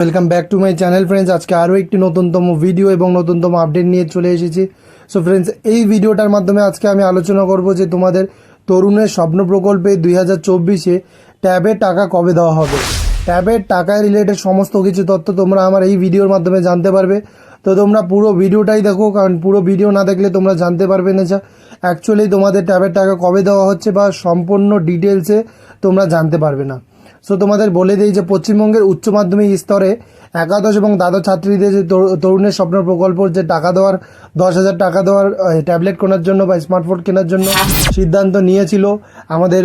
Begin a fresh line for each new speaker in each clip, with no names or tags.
Welcome back to my channel friends আজকে আরও একটি নতুনতম ভিডিও এবং নতুনতম আপডেট নিয়ে চলে এসেছি। সো ফ্রেন্ডস এই ভিডিওটার মাধ্যমে আজকে আমি আলোচনা করব যে তোমাদের তরুণের স্বপ্ন প্রকল্পে দুই হাজার চব্বিশে ট্যাবের টাকা কবে দেওয়া হবে? ট্যাবের টাকায় রিলেটেড সমস্ত কিছু তথ্য তোমরা আমার এই ভিডিওর মাধ্যমে জানতে পারবে। তো তোমরা পুরো ভিডিওটাই দেখো, কারণ পুরো ভিডিও না দেখলে তোমরা জানতে পারবে না যে। অ্যাকচুয়ালি তোমাদের ট্যাবের টাকা কবে দেওয়া হচ্ছে বা সম্পূর্ণ ডিটেলসে তোমরা জানতে পারবে না। সো তোমাদের বলে দিই যে পশ্চিমবঙ্গের উচ্চ মাধ্যমিক স্তরে একাদশ এবং দ্বাদশ ছাত্রীদের যে তরুণের স্বপ্ন প্রকল্পর যে টাকা দেওয়ার, দশ হাজার টাকা দেওয়ার ট্যাবলেট কেনার জন্য বা স্মার্টফোন কেনার জন্য সিদ্ধান্ত নিয়েছিল। আমাদের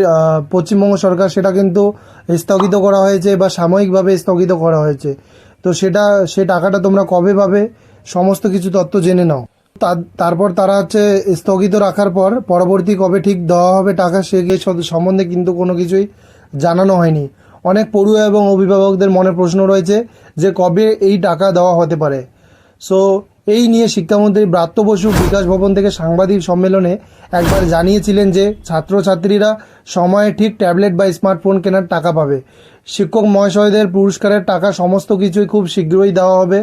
পশ্চিমবঙ্গ সরকার সেটা কিন্তু স্থগিত করা হয়েছে বা সাময়িকভাবে স্থগিত করা হয়েছে। তো সেটা, সে টাকাটা তোমরা কবে পাবে, সমস্ত কিছু তথ্য জেনে নাও। তার- তারপর তারা হচ্ছে স্থগিত রাখার পর পরবর্তী কবে ঠিক দেওয়া হবে টাকা, সে সম্বন্ধে কিন্তু কোনো কিছুই জানানো হয়নি। অনেক পড়ুয়া এবং অভিভাবকদের মনে প্রশ্ন রয়েছে যে কবে এই টাকা দেওয়া হতে পারে। সো এই নিয়ে শিক্ষামন্ত্রী ব্রাত্য বসু বিকাশ ভবন থেকে সাংবাদিক সম্মেলনে একবার জানিয়েছিলেন যে ছাত্রছাত্রীরা সময়ে ঠিক ট্যাবলেট বা স্মার্টফোন কেনার টাকা পাবে। শিক্ষক মহাশয়দের পুরস্কারের টাকা সমস্ত কিছুই খুব শীঘ্রই দেওয়া হবে।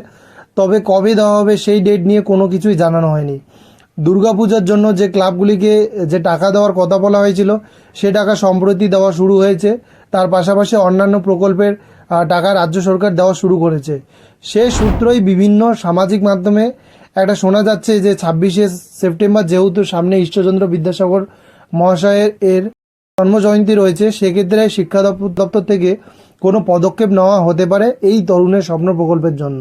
তবে কবে দেওয়া হবে সেই ডেট নিয়ে কোনো কিছুই জানানো হয়নি। দুর্গাপূজার জন্য যে ক্লাবগুলিকে যে টাকা দেওয়ার কথা বলা হয়েছিল, সে টাকা সম্প্রতি দেওয়া শুরু হয়েছে। তার পাশাপাশি অন্যান্য প্রকল্পের টাকা রাজ্য সরকার দেওয়া শুরু করেছে। সে সূত্রই বিভিন্ন সামাজিক মাধ্যমে একটা শোনা যাচ্ছে যে ছাব্বিশে সেপ্টেম্বর যেহেতু সামনে ঈশ্বরচন্দ্র বিদ্যাসাগর মহাশয়ের, এর জন্মজয়ন্তী রয়েছে, সেক্ষেত্রে শিক্ষা দপ্তর থেকে কোনো পদক্ষেপ নেওয়া হতে পারে এই তরুণের স্বপ্ন প্রকল্পের জন্য।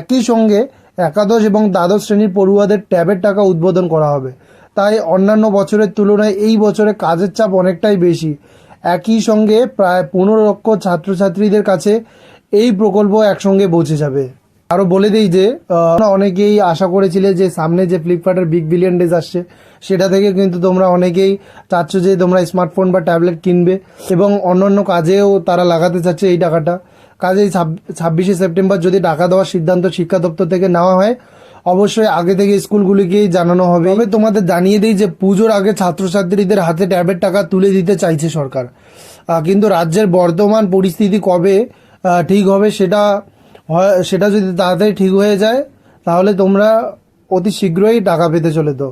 একই সঙ্গে একাদশ এবং দ্বাদশ শ্রেণির পড়ুয়াদের ট্যাবের টাকা উদ্বোধন করা হবে। তাই অন্যান্য বছরের তুলনায় এই বছরে কাজের চাপ অনেকটাই বেশি। একই সঙ্গে প্রায় পনেরো লক্ষ ছাত্রছাত্রীদের কাছে এই প্রকল্প একসঙ্গে পৌঁছে যাবে। আরও বলে দিই যে অনেকেই আশা করেছিলে যে সামনে যে ফ্লিপকার্টের বিগ বিলিয়ন ডেজ আসছে, সেটা থেকে কিন্তু তোমরা অনেকেই চাচ্ছ যে তোমরা স্মার্টফোন বা ট্যাবলেট কিনবে এবং অন্যান্য কাজেও তারা লাগাতে চাচ্ছে এই টাকাটা। কাজেই ছাব্বিশে সেপ্টেম্বর যদি টাকা দেওয়ার সিদ্ধান্ত শিক্ষা দপ্তর থেকে নেওয়া হয় অবশ্যই আগে থেকে স্কুলগুলিকেই জানানো হবে। তবে তোমাদের জানিয়ে দিই যে পুজোর আগে ছাত্রছাত্রীদের হাতে ট্যাবের টাকা তুলে দিতে চাইছে সরকার। কিন্তু রাজ্যের বর্তমান পরিস্থিতি কবে ঠিক হবে সেটা সেটা যদি তাড়াতাড়ি ঠিক হয়ে যায়, তাহলে তোমরা অতি শীঘ্রই টাকা পেতে চলে তো।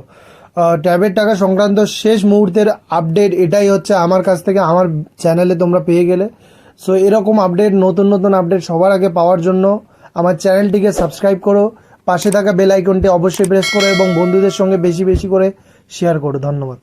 ট্যাবের টাকা সংক্রান্ত শেষ মুহূর্তের আপডেট এটাই হচ্ছে আমার কাছ থেকে, আমার চ্যানেলে তোমরা পেয়ে গেলে। সো এরকম আপডেট, নতুন নতুন আপডেট সবার আগে পাওয়ার জন্য আমার চ্যানেলটিকে সাবস্ক্রাইব করো। পাশে থাকা বেল আইকনটি অবশ্যই প্রেস করো এবং বন্ধুদের সঙ্গে বেশি বেশি করে শেয়ার করো। ধন্যবাদ।